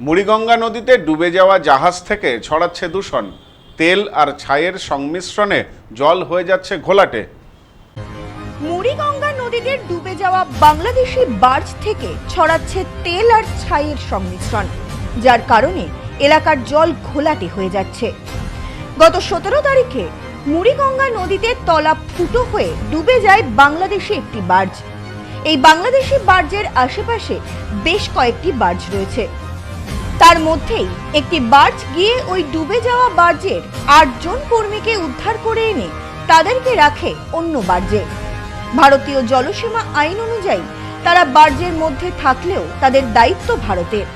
মুড়িগঙ্গা নদীতে ডুবে যাওয়া জাহাজ থেকে ছড়াচ্ছে দূষণ। তেল আর ছাইয়ের সংমিশ্রণে জল হয়ে যাচ্ছে ঘোলাটে। মুড়িগঙ্গা নদীতে ডুবে যাওয়া বাংলাদেশি বার্জ থেকে ছড়াচ্ছে তেল আর ছাইয়ের সংমিশ্রণ, যার কারণে এলাকার জল ঘোলাটে হয়ে যাচ্ছে। গত সতেরো তারিখে মুড়িগঙ্গা নদীতে তলা ফুটো হয়ে ডুবে যায় বাংলাদেশি একটি বার্জ। এই বাংলাদেশি বার্জের আশেপাশে বেশ কয়েকটি বার্জ রয়েছে। তার মধ্যেই একটি বার্জ গিয়ে ওই ডুবে যাওয়া বার্জের আটজন কর্মীকে উদ্ধার করে এনে তাদেরকে রাখে অন্য বার্জে। ভারতীয় জলসীমা আইন অনুযায়ী তারা বার্জের মধ্যে থাকলেও তাদের দায়িত্ব ভারতের।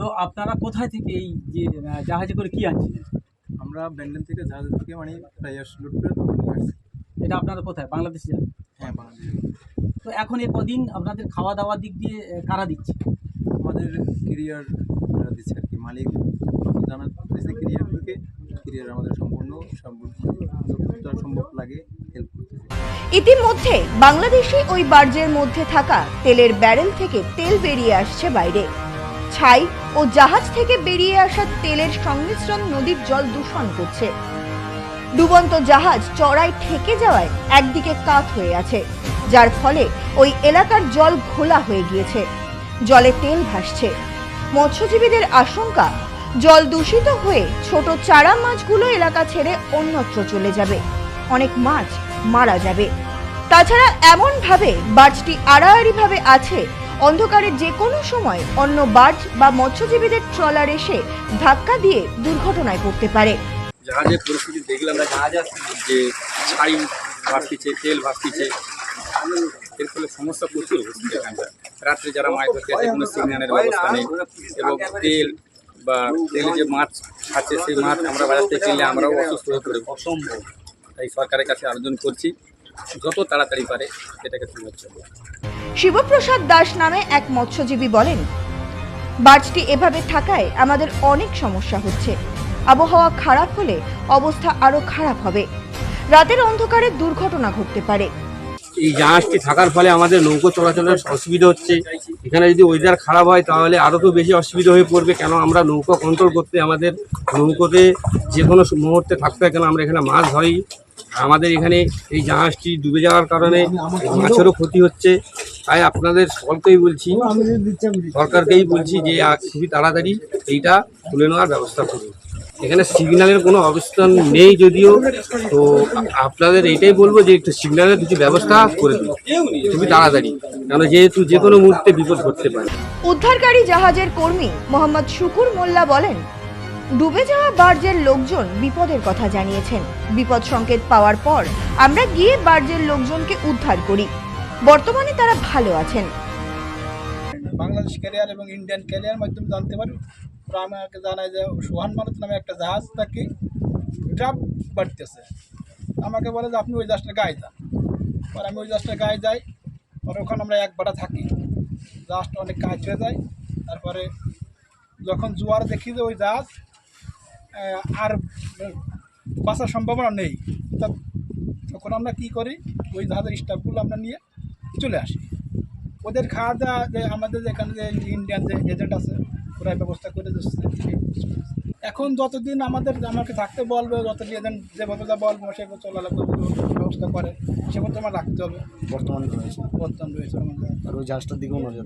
তো আপনারা কোথায় থেকে এই যে জাহাজে করে কি আনছিলেন? আমরা ব্যান্ডেল থেকে জাহাজ থেকে মানে লোড করে এটা আপনারা কোথায়? বাংলাদেশে যান? হ্যাঁ বাংলাদেশে। তো এখন এ কদিন আপনাদের খাওয়া দাওয়ার দিক দিয়ে কারা দিচ্ছে? আমাদের কেরিয়ার দিচ্ছে আর কি, মালিক জানা দিচ্ছে কেরিয়ারকে কেরিয়ার আমাদের সম্পূর্ণ সম্ভব লাগে হেল্প ইতিমধ্যে বাংলাদেশি ওই বার্জের মধ্যে থাকা তেলের ব্যারেল থেকে তেল বেরিয়ে আসছে বাইরে। ছাই ও জাহাজ থেকে বেরিয়ে আসা তেলের সংমিশ্রণ নদীর জল দূষণ করছে। ডুবন্ত জাহাজ চড়াই ঠেকে যাওয়ায় একদিকে কাত হয়ে আছে, যার ফলে ওই এলাকার জল ঘোলা হয়ে গিয়েছে। জলে তেল ভাসছে। মৎস্যজীবীদের আশঙ্কা, জল দূষিত হয়ে ছোট চারা মাছগুলো এলাকা ছেড়ে অন্যত্র চলে যাবে। অনেক মাছ মারা যাবে। তাছাড়া এমন ভাবে বার্জটি আড়াআড়ি ভাবে আছে, অন্ধকারে যে কোনো সময় অন্য বার্জ বা মৎস্যজীবীদের ট্রলার এসে ধাক্কা দিয়ে দুর্ঘটনায় পড়তে পারে। জাহাজের পরিস্থিতি দেখলাম না, জাহাজ যে ছাই ভাসতিছে তেল ভাসতিছে এর ফলে সমস্যা প্রচুর হচ্ছে এখানটা রাত্রে যারা মাছ ধরতে আছে কোনো সিগন্যালের ব্যবস্থা নেই। এবং তেল বা তেলে যে মাছ খাচ্ছে সেই মাছ আমরা বাজার থেকে কিনলে আমরাও অসুস্থ হয়ে পড়ে। অসম্ভব। তাই সরকারের কাছে আবেদন করছি যত তাড়াতাড়ি পারে এটাকে সমস্যা শিবপ্রসাদ দাস নামে এক মৎস্যজীবী বলেন বার্জটি এভাবে থাকায় আমাদের অনেক সমস্যা হচ্ছে। আবহাওয়া খারাপ হলে অবস্থা আরও খারাপ হবে। রাতের অন্ধকারে দুর্ঘটনা ঘটতে পারে। এই জাহাজটি থাকার ফলে আমাদের নৌকো চলাচলের অসুবিধা হচ্ছে। এখানে যদি ওয়েদার খারাপ হয়, তাহলে আরও তো বেশি অসুবিধা হয়ে পড়বে। কেন আমরা নৌকো কন্ট্রোল করতে আমাদের নৌকোতে যে কোনো মুহূর্তে থাকতে হয়। কেন আমরা এখানে মাছ ধরি। আমাদের এখানে এই জাহাজটি ডুবে যাওয়ার কারণে মাছেরও ক্ষতি হচ্ছে। তাই আপনাদের সকলকেই বলছি, সরকারকেই বলছি যে খুবই তাড়াতাড়ি এইটা তুলে নেওয়ার ব্যবস্থা করুন। এখানে সিগন্যালের কোনো অবস্থান নেই যদিও তো আপনাদের এইটাই বলব যে একটু সিগন্যালের কিছু ব্যবস্থা করে দিন। খুবই তাড়াতাড়ি কেন যেহেতু যে কোনো মুহূর্তে বিপদ ঘটতে পারে। উদ্ধারকারী জাহাজের কর্মী মোহাম্মদ শুকুর মোল্লা বলেন ডুবে যাওয়া বার্জের লোকজন বিপদের কথা জানিয়েছেন। বিপদ সংকেত পাওয়ার পর আমরা গিয়ে বার্জের লোকজনকে উদ্ধার করি। বর্তমানে তারা ভালো আছেন। বাংলাদেশ ক্যারিয়ার এবং ইন্ডিয়ান ক্যারিয়ার মাধ্যমে জানতে পারি। ওরা আমাকে জানায় যে সোহান মারুত নামে একটা জাহাজ তাকে ড্রাফ বাড়তেছে। আমাকে বলে যে, আপনি ওই জাহাজটা গায়ে যান। পরে আমি ওই জাহাজটা গায়ে যাই, পরে ওখানে আমরা এক বাটা থাকি। জাহাজটা অনেক কাজ হয়ে যায়। তারপরে যখন জোয়ার দেখি যে ওই জাহাজ আর বাঁচার সম্ভাবনা নেই, তা- তখন আমরা কি করি? ওই জাহাজের স্টাফগুলো আমরা নিয়ে চলে আসি। ওদের খাওয়া দাওয়া যে আমাদের এখানে যে ইন্ডিয়ান যে এজেন্ট আছে ওরা ব্যবস্থা করে দিচ্ছে। এখন যতদিন আমাদের আমাকে থাকতে বলবে যতদিন যেভাবে যা বলব সেভাবে চলা লাগবে ব্যবস্থা করে সেভাবে আমার রাখতে হবে। বর্তমানে কি হয়েছে বর্তমান রয়েছে আমাদের আর ওই জাহাজটার দিকেও নজর।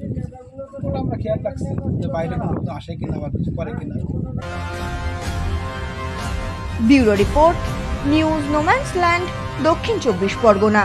ওটা আমরা খেয়াল রাখছি যে বাইরে কোনো লোক আসে কিনা বা কিছু করে কিনা। Bureau report news no man's land Dakshin Chabbish Pargana.